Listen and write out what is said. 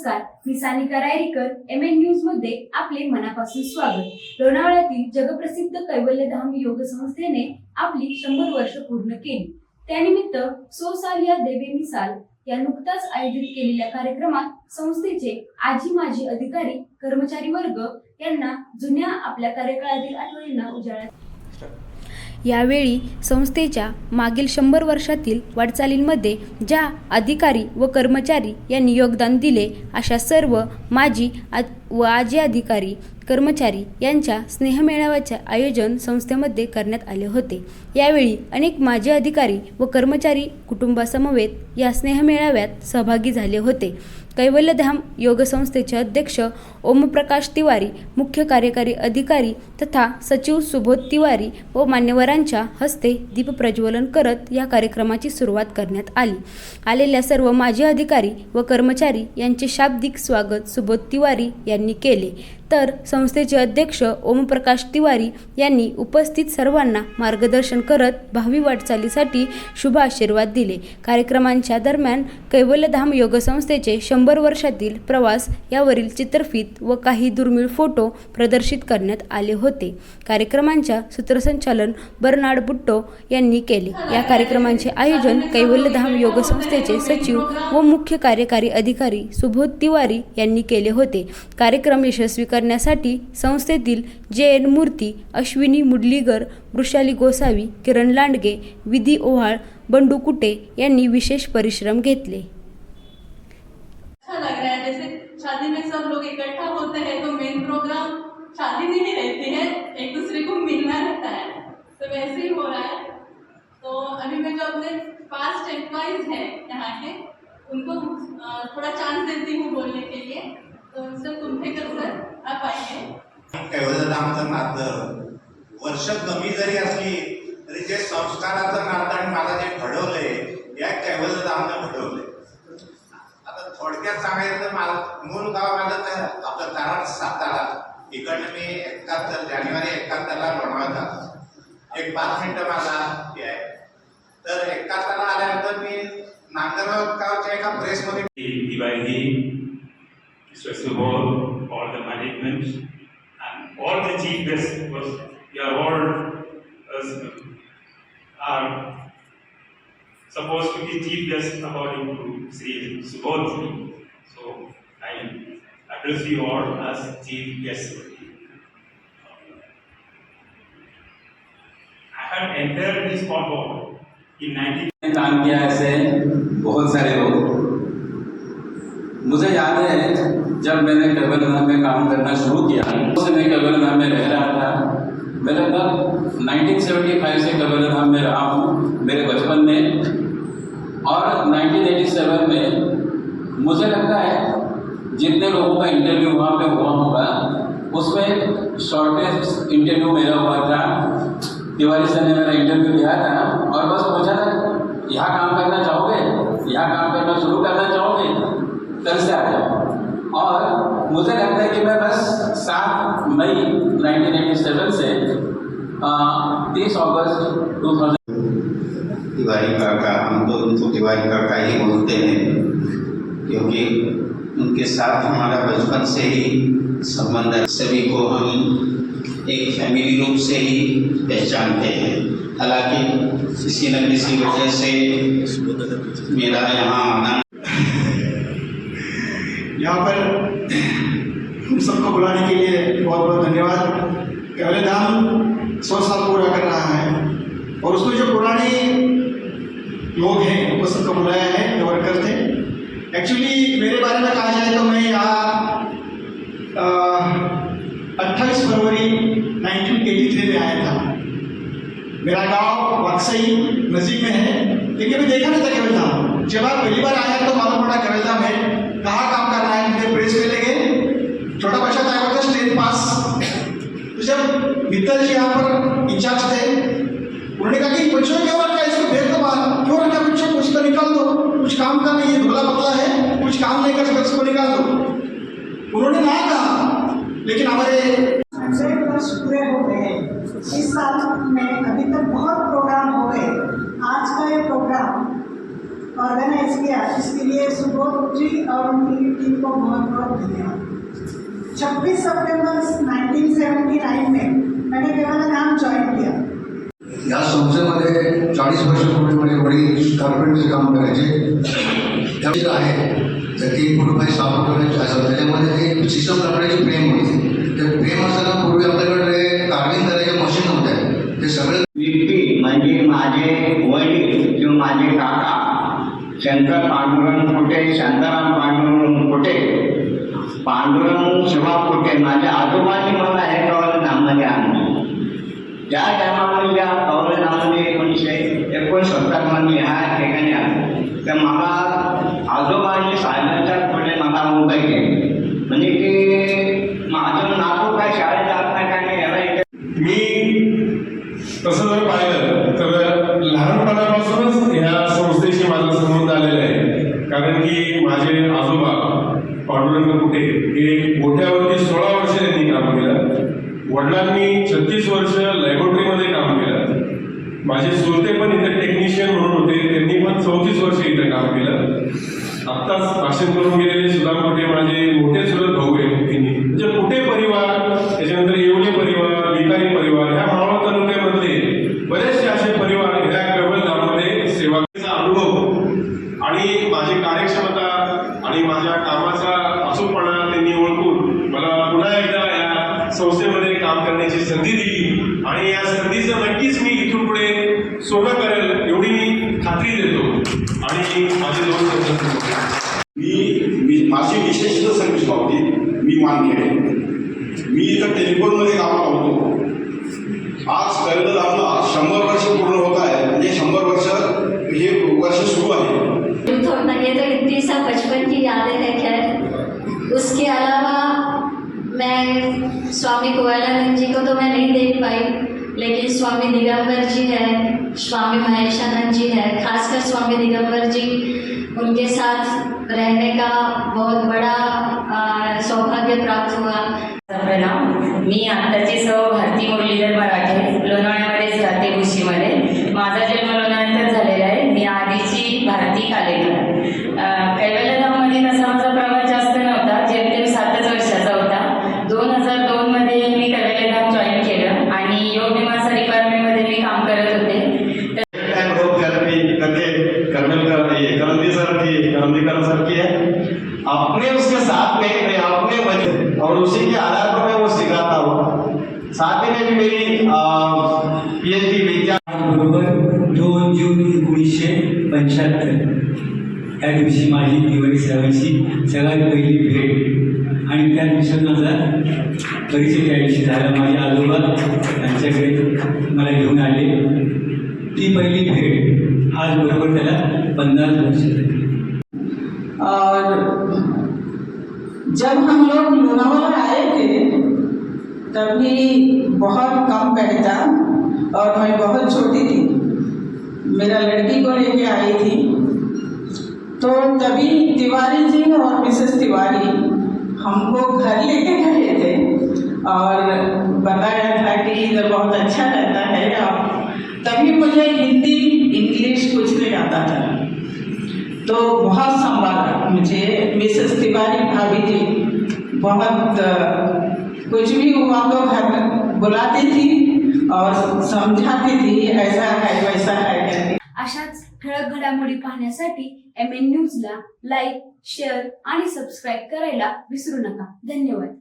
नमस्कार. मी Sanika Rayrikar M N न्यूजमध्ये आपले मनापासून स्वागत. लोणावळ्यातील जगप्रसिद्ध कैवल्यधाम योग संस्थेने आपली शंभर वर्ष पूर्ण केली. त्यानिमित्त सो साल या देवे मिसाल या नुकताच आयोजित केलेल्या कार्यक्रमात संस्थेचे आजी माजी अधिकारी कर्मचारी वर्ग यांना जुन्या आपल्या कार्यकाळातील आठवणींना उजाळा यावेळी संस्थेच्या मागील शंभर वर्षातील वाटचालींमध्ये ज्या अधिकारी व कर्मचारी यांनी योगदान दिले अशा सर्व माजी आ- व आजी अधिकारी कर्मचारी यांच्या स्नेहमेळाव्याचे आयोजन संस्थेमध्ये करण्यात आले होते. यावेळी अनेक माजी अधिकारी व कर्मचारी कुटुंबासमवेत या स्नेहमेळाव्यात सहभागी झाले होते. कैवल्यधाम योग संस्थेचे अध्यक्ष ओमप्रकाश तिवारी मुख्य कार्यकारी अधिकारी तथा सचिव सुबोध तिवारी व मान्यवरांच्या हस्ते दीपप्रज्वलन करत या कार्यक्रमाची सुरुवात करण्यात आली. आलेल्या सर्व माजी अधिकारी व कर्मचारी यांचे शाब्दिक स्वागत सुबोध तिवारी यांनी केले. तर संस्थेचे अध्यक्ष ओमप्रकाश तिवारी यांनी उपस्थित सर्वांना मार्गदर्शन करत भावी वाटचालीसाठी शुभ आशीर्वाद दिले. कार्यक्रमांच्या दरम्यान कैवल्यधाम योग संस्थेचे शंभर वर्षातील प्रवास यावरील चित्रफित व काही दुर्मिळ फोटो प्रदर्शित करण्यात आले होते. कार्यक्रमांच्या सूत्रसंचालन बर्नाड बुट्टो यांनी केले. या कार्यक्रमांचे आयोजन कैवल्यधाम योग संस्थेचे सचिव व मुख्य कार्यकारी अधिकारी सुबोध तिवारी यांनी केले होते. कार्यक्रम यशस्वी करण्यासाठी संस्थेतील जे एन मूर्ती, अश्विनी मुडलीगर वृषाली गोसावी, किरण लांडगे, विधी ओहाळ, बंडू कुटे यांनी विशेष परिश्रम घेतले. शादी में सब लोग इकट्ठा होते हैं तो मेन प्रोग्राम शादी में ही रहती है, एक दूसरे को मिलना रहता है। तो वैसे ही हो रहा है। तो अभी मैं जो अपने पास्ट एम्प्लॉयज़ हैं यहाँ के, उनको थोड़ा चांस देती हूँ बोलने के लिए। तो मिस्टर कुंभेकर सर एवढं आइए कैवल्यधामचं नातं वर्ष कमी जरी असली तरी जे संस्काराचं नातं आणि मला जे घडवलंय या कैवल्यधामनं घडवलंय. आता थोडक्यात सांगायचं तर मला मूळ गाव माझं तर आपलं कारण सातारा. इकडनं मी एकाहत्तर जानेवारी एकाहत्तरला लोणावळा एक पाच मिनटं माझा हे आहे. तर एकाहत्तरला आल्यानंतर मी नांदगाव गावच्या एका प्रेसमध्ये Diwali Mr. Subodh, all all the management, and all the chief guests, because we are all as, are supposed to be chief guests according to Sri Subodh. So I address you all as chief guests. I had entered this compound in 19 काम किया ऐसे बहुत सारे लोग मुझे याद है जब मैंने केवल धाम में काम करना शुरू किया, उस मैं केवल धाम में रह रहा था। मैं लगभग 1975 से केवल धाम में रहा हूँ, मेरे बचपन में। और 1987 में मुझे लगता है, जितने लोगों का इंटरव्यू वहाँ पे हुआ होगा, उसमें शॉर्टेस्ट इंटरव्यू मेरा हुआ था। तिवारी सर ने मेरा इंटरव्यू लिया था और बस पूछा था, यहाँ काम करना चाहोगे? यहाँ काम करना शुरू करना चाहोगे? कल से आ जाओ। और मुझे लगता है कि मैं बस सात मई 1987 से तीस अगस्त 2000 तिवारी काका हम तो उनको तिवारी काका ही बोलते हैं, क्योंकि उनके साथ हमारा बचपन से ही संबंध है। सभी को हम एक फैमिली रूप से ही पहचानते हैं। हालाँकि किसी न किसी वजह से मेरा यहाँ आना यहाँ पर हम सबको बुलाने के लिए बहुत बहुत धन्यवाद। केवल धाम सौ साल पूरा कर रहा है और उसमें जो पुराने लोग हैं वो सबको बुलाया है जो वर्कर थे एक्चुअली मेरे बारे में कहा जाए तो मैं यहाँ अट्ठाईस फरवरी 1983 में आया था। मेरा गाँव वाकसई नज़ीक में है, लेकिन मैं देखा नहीं था केवल धाम जब आप पहली बार आया तो मालूम पड़ा केवल धाम है। कहाँ काम कर रहा है? मुझे प्रेस में ले गए छोटा बच्चा था था स्टेट पास तो जब मित्तल जी यहाँ पर इंचार्ज थे, उन्होंने कहा कि बच्चों क्यों रखा है इसको भेज दो बाहर। क्यों रखा बच्चों कुछ तो निकाल दो। कुछ काम का नहीं है धुला पतला है। कुछ काम नहीं कर सकता इसको निकाल दो। उन्होंने ना कहा, लेकिन हमारे पूरे हो गए इस साल में अभी तक बहुत प्रोग्राम हो गए। आज का ये प्रोग्राम ऑर्गेनाइज किया इसके लिए सुबोध जी और उनकी टीम को बहुत बहुत धन्यवाद। 26 सितंबर 1979 में मैंने केवल नाम ज्वाइन किया। या संस्थेमध्ये चाळीस वर्षापूर्वी माझे वडील कार्पेंटचे काम करायचे त्याचे आहे तर फूट बाय सहा फुट असं त्याच्यामध्ये एक सिस्टम लाकडाची फ्रेम होती त्या फ्रेम असताना पूर्वी आपल्याकडे कार्विंग करायचे मशीन होत्या ते सगळे व्यक्ती म्हणजे माझे वडील किंवा माझे काका शंकर पांडुरंग कुठे शांताराम पांडुरंग कुठे पांडुरंग शिवा कुठे माझ्या आजोबांनी मला हे कवल कवलनामध्ये आणले त्या टायमामध्ये त्या कवलनामध्ये एकोणीसशे एकोणसत्तरमध्ये ह्या ठिकाणी आले तर मला आजोबांनी सायन्सच्या पुढे मला मुंबई केली. पांडुरंग कुठे? हे मोठ्यावरती सोळा वर्ष त्यांनी काम केलं. वडिलांनी छत्तीस वर्ष लॅबोरेटरीमध्ये काम केलं. माझे सुरते पण इथे टेक्निशियन म्हणून होते. त्यांनी पण चौतीस वर्ष इथे काम केलं. आत्ताच भाषण करून गेलेले सुदाम कुठे माझे मोठे चुलत भाऊ आहे म्हणजे कुठे करण्याची संधी दिली. आणि या संधीचं नक्कीच मी इथून पुढे सोनं करेल एवढी मी खात्री देतो. आणि माझे दोन मी मी माझी विशेषतः सर्व्हिस पावती मी मानखेडे मी इथं टेलिफोनमध्ये कामाला होतो आज कळलं आम्हाला शंभर स्वामी गोवालानंद जी को तो मैं नहीं देख पाई, लेकिन स्वामी दिगंबर जी है, स्वामी महेशानंद जी है, खासकर स्वामी दिगंबर जी, उनके साथ रहने का बहुत बड़ा सौभाग्य प्राप्त हुआ। मी आत्ताची सौ भारतीय मुरलीधर मराठे अपने उसके साथ में मैं अपने बने। और उसी के आधार पर मैं वो सिखाता हूँ। साथ ही में भी मेरी पीएचडी विद्या बरोबर दोन जून एकोणीसशे पंच्याहत्तर या दिवशी माझी दिवाळी सेवांची सगळ्यात पहिली भेट. आणि त्या दिवसात माझा परिचय त्या दिवशी झाला. माझे आजोबा त्यांच्याकडे मला घेऊन आले. ती पहिली भेट आज बरोबर त्याला पन्नास वर्ष झाली. जब हम लोग लोनावाला आए थे, तभी बहुत कम था और मैं बहुत छोटी थी। मेरा लड़की को लेके आई थी। तो तभी तिवारी जी और मिसेस तिवारी हमको घर लेके गए थे और बताया था कि इधर बहुत अच्छा रहता है। आप तभी मुझे हिंदी, इंग्लिश कुछ नहीं आता था। तो बहुत संभाला मुझे मिसेस तिवारी भाभी थी बहुत कुछ भी हुआ तो घर बुलाती थी और समझाती थी ऐसा है वैसा है अशाच ठळक घडामोडी पाहण्यासाठी एम एन न्यूजला लाईक शेअर आणि सबस्क्राईब करायला विसरू नका. धन्यवाद.